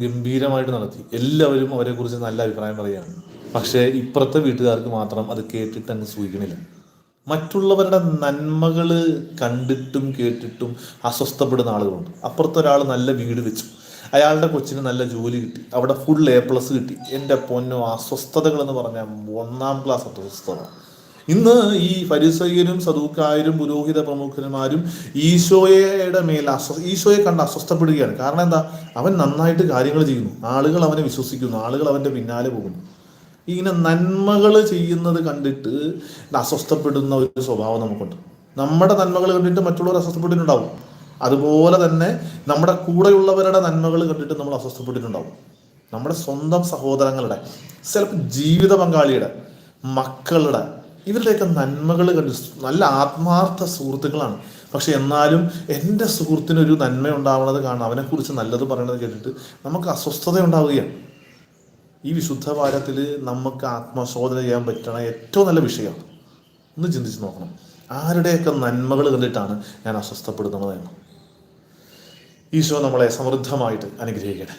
ഗംഭീരമായിട്ട് നടത്തി. എല്ലാവരും അവരെ കുറിച്ച് നല്ല അഭിപ്രായം പറയുകയാണ്. പക്ഷേ ഇപ്പുറത്തെ വീട്ടുകാർക്ക് മാത്രം അത് കേട്ടിട്ട് അങ്ങ് സൂചിക്കണില്ല മറ്റുള്ളവരുടെ നന്മകൾ കണ്ടിട്ടും കേട്ടിട്ടും അസ്വസ്ഥപ്പെടുന്ന ആളുകളുണ്ട്. അപ്പുറത്തെ ഒരാൾ നല്ല വീട് വെച്ചു. അയാളുടെ കൊച്ചിന് നല്ല ജോലി കിട്ടി. അവിടെ ഫുൾ എ പ്ലസ് കിട്ടി. എന്റെ പൊന്നോ അസ്വസ്ഥതകൾ എന്ന് പറഞ്ഞാൽ ഒന്നാം ക്ലാസ് അസ്വസ്ഥത. ഇന്ന് ഈ ഫരിസയ്യരും സദൂക്കായരും പുരോഹിത പ്രമുഖന്മാരും ഈശോയുടെ മേൽ അസ്വ ഈശോയെ കണ്ട് അസ്വസ്ഥപ്പെടുകയാണ്. കാരണം എന്താ? അവൻ നന്നായിട്ട് കാര്യങ്ങൾ ചെയ്യുന്നു. ആളുകൾ അവനെ വിശ്വസിക്കുന്നു. ആളുകൾ അവന്റെ പിന്നാലെ പോകുന്നു. ഇങ്ങനെ നന്മകൾ ചെയ്യുന്നത് കണ്ടിട്ട് അസ്വസ്ഥപ്പെടുന്ന ഒരു സ്വഭാവം നമുക്കുണ്ട്. നമ്മുടെ നന്മകൾ കണ്ടിട്ട് മറ്റുള്ളവർ അസ്വസ്ഥപ്പെട്ടിട്ടുണ്ടാവും. അതുപോലെ തന്നെ നമ്മുടെ കൂടെയുള്ളവരുടെ നന്മകൾ കണ്ടിട്ട് നമ്മൾ അസ്വസ്ഥപ്പെട്ടിട്ടുണ്ടാവും. നമ്മുടെ സ്വന്തം സഹോദരങ്ങളുടെ ചിലപ്പോൾ ജീവിത പങ്കാളിയുടെ മക്കളുടെ ഇവരുടെയൊക്കെ നന്മകൾ കണ്ട് നല്ല ആത്മാർത്ഥ സുഹൃത്തുക്കളാണ്. പക്ഷെ എന്നാലും എന്റെ സുഹൃത്തിനൊരു നന്മ ഉണ്ടാവുന്നത് കാണാം അവനെക്കുറിച്ച് നല്ലത് പറയണത് കേട്ടിട്ട് നമുക്ക് അസ്വസ്ഥത ഉണ്ടാവുകയാണ്. ഈ വിശുദ്ധ വാരത്തിൽ നമുക്ക് ആത്മശോധന ചെയ്യാൻ പറ്റണ ഏറ്റവും നല്ല വിഷയമാണ് ഒന്ന് ചിന്തിച്ച് നോക്കണം. ആരുടെയൊക്കെ നന്മകൾ കണ്ടിട്ടാണ് ഞാൻ അസ്വസ്ഥപ്പെടുന്നത് എന്ന്? ഈശോ നമ്മളെ സമൃദ്ധമായിട്ട് അനുഗ്രഹിക്കട്ടെ.